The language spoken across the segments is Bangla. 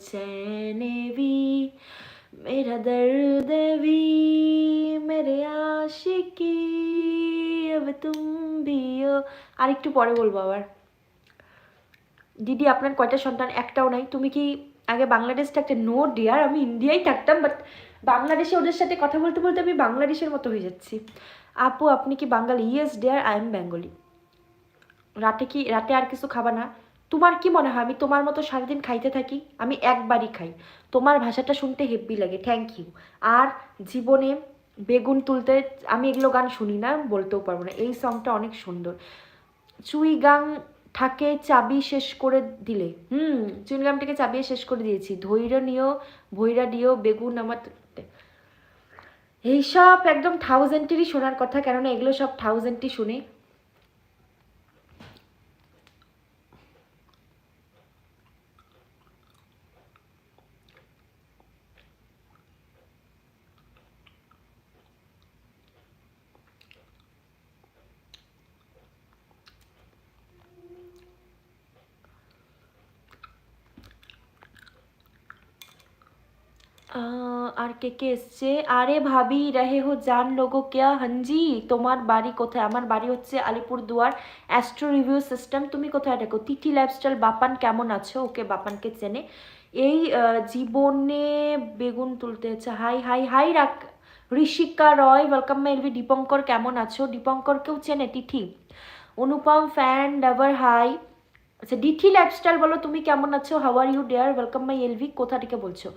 चैन भी मेरा दर्द भी मेरे आशिकी अब तुम भी हो আর একটু পরে বলবো আবার দিদি আপনার কয়টা সন্তান একটাও নাই তুমি কি আগে বাংলাদেশ থাকতে নো ডিয়ার আমি ইন্ডিয়ায় থাকতাম বাট বাংলাদেশে ওদের সাথে কথা বলতে বলতে আমি বাংলাদেশের মতো হয়ে যাচ্ছি আপু আপনি কি Bangali yes dear I am Bengali রাতে কি রাতে আর কিছু খাবা না তোমার কি মনে হয়? আমি তোমার মতো সারাদিন খাইতে থাকি, আমি একবারই খাই। তোমার ভাষাটা শুনতে হেব্বি লাগে থ্যাংক ইউ আর জীবনে বেগুন তুলতে, আমি এগুলো গান শুনি না বলতেও পারব না। এই সংটা অনেক সুন্দর। চুই গাং থাকে চাবি শেষ করে দিলে, হুম, চুই চুইনগামটাকে চাবিয়ে শেষ করে দিয়েছি। ধৈর্য নিও, ভৈরা দিও, বেগুন আমার এইসব একদম থাউজেন্ডেরই শোনার কথা, কেননা এগুলো সব থাউজেন্ডটি শুনে আর কে কে এসছে? আরে ভাবি, রহে হো জান লোগো, কেয়া হাঞ্জি তোমার বাড়ি কোথায়? আমার বাড়ি হচ্ছে আলিপুর দুয়ার অ্যাস্ট্রো রিভিউ সিস্টেম তুমি কোথায়? দেখো, তিথি লাইফস্টাইল বাপান কেমন আছো? ওকে বাপানকে চেনে। এই জীবনে বেগুন তুলতে হচ্ছে। হাই হাই হাই রাখ Rishika Roy welcome my love Dipankar কেমন আছো? দীপঙ্করকেও চেনে, তিথি। অনুপম ফ্যান ডাভার হাই আচ্ছা ডিথি লাইফস্টাইল বলো, তুমি কেমন আছো? How are you dear welcome my love কোথা থেকে বলছো?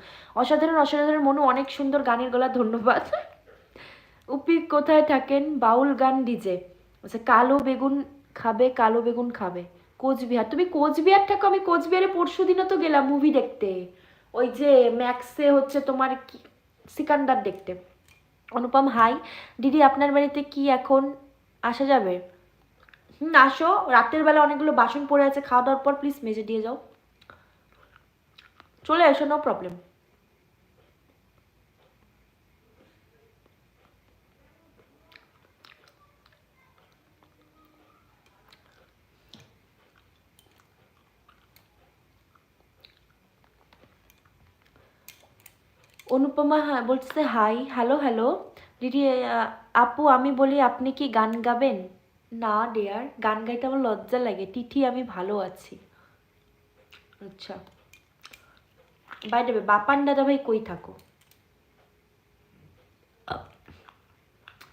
অসাধারণ অসাধারণ, মনু, অনেক সুন্দর গানের গলা, ধন্যবাদ। উপি, কোথায় থাকেন? বাউল গান ডিজে আচ্ছা কালো বেগুন খাবে, কালো বেগুন খাবে। কোচবিহার। তুমি কোচবিহার থাকো, আমি কোচবিহারে পরশু দিনও তো গেলাম মুভি দেখতে। ওই যে ম্যাক্সে হচ্ছে তোমার কি, সিকান্দার দেখতে। অনুপম হাই দিদি, আপনার বাড়িতে কি এখন আসা যাবে? হুম, আসো। রাতের বেলা অনেকগুলো বাসন পড়ে আছে, খাওয়া দাওয়ার পর প্লিজ মেজে দিয়ে যাও। চলে এসো নো প্রবলেম অনুপমা হ্যাঁ বলছে হাই হ্যালো হ্যালো দিদি আপু, আমি বলি আপনি কি গান গাবেন? না ডেয়ার গান গাইতে আমার লজ্জা লাগে। তিথি, আমি ভালো আছি। আচ্ছা। বাই দেবে বাপান দাদা ভাই কই থাকো?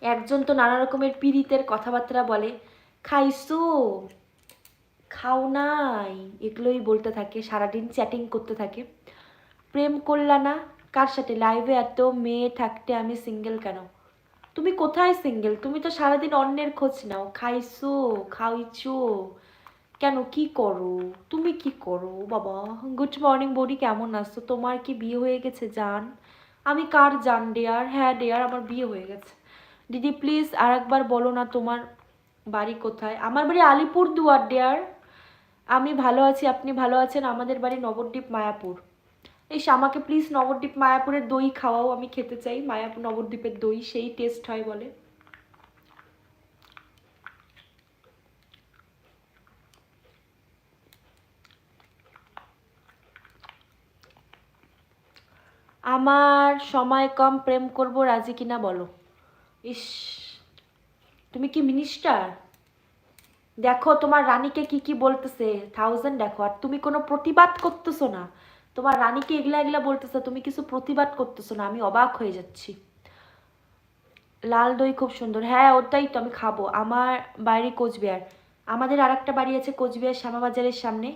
একজন তো নানা রকমের পীড়িতের কথাবার্তা বলে। খাইছো খাও নাই। এগুলোই বলতে থাকে, সারাদিন চ্যাটিং করতে থাকে। প্রেম করলা না, কার সাথে? লাইভে এত মেয়ে থাকতে আমি সিঙ্গেল কেন? তুমি কোথায় সিঙ্গেল তুমি তো সারাদিন অন্যের খোঁজ নাও। খাইছো খাইছো। কেন? কি করো? তুমি কি করো? বাবা গুড মর্নিং বডি কেমন আছো? তোমার কি বিয়ে হয়ে গেছে, জান? আমি কার জান ডেয়ার হ্যাঁ ডেয়ার আমার বিয়ে হয়ে গেছে। দিদি প্লিজ আর একবার বলো না তোমার বাড়ি কোথায়? আমার বাড়ি আলিপুর দুয়ার ডেয়ার আমি ভালো আছি, আপনি ভালো আছেন? আমাদের বাড়ি নবদ্বীপ, মায়াপুর। এই আমাকে প্লিজ নবদ্বীপ মায়াপুরের দই খাওয়াও, আমি খেতে চাই। মায়াপুর, নবদ্বীপের দই, সেই টেস্ট হয় বলে। আমার সময় কম, প্রেম করব, রাজি কিনা বলো? ইস, তুমি কি মিনিস্টার দেখো, তোমার রানীকে কি কি বলতেছে? থাউজেন্ড দেখো। আর তুমি কোনো প্রতিবাদ করতেছো না। তোমার রানীকে এগলা এগলা বলতেছে, তুমি কিছু প্রতিবাদ করতেছো না, আমি অবাক হয়ে যাচ্ছি। লাল দই খুব সুন্দর। হ্যাঁ ওটাই তো, আমি খাব। আমার বাড়ি কোচবিহার। আমাদের আর একটা বাড়ি আছে কোচবিহার শ্যামাবাজারের সামনে।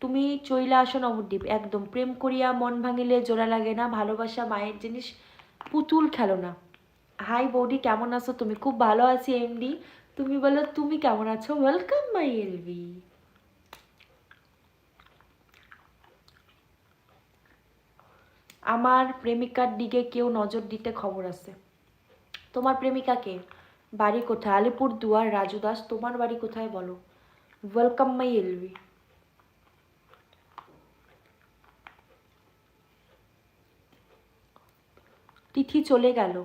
তুমি চইলা আসো নবদ্বীপ, একদম। প্রেম করিয়া মন ভাঙিলে জোড়া লাগে না, ভালোবাসা মায়ের জিনিস, পুতুল খেলো না। হাই বৌদি, কেমন আছো? তুমি খুব ভালো আছি, এমডি। তুমি বলো, তুমি কেমন আছো? ওয়েলকাম মাই এলভি আমার প্রেমিকার দিকে কেউ নজর দিতে খবর আছে। তোমার প্রেমিকাকে বাড়ি কোথায়? আলিপুর দুয়ার রাজু দাস, তোমার বাড়ি কোথায় বলো? ওয়েলকাম মাই এলভি তিথি চলে গেল।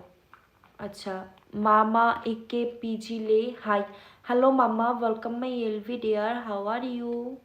আচ্ছা মামা একে পিজি লে, হাই। হ্যালো মামা। Welcome my love dear how are you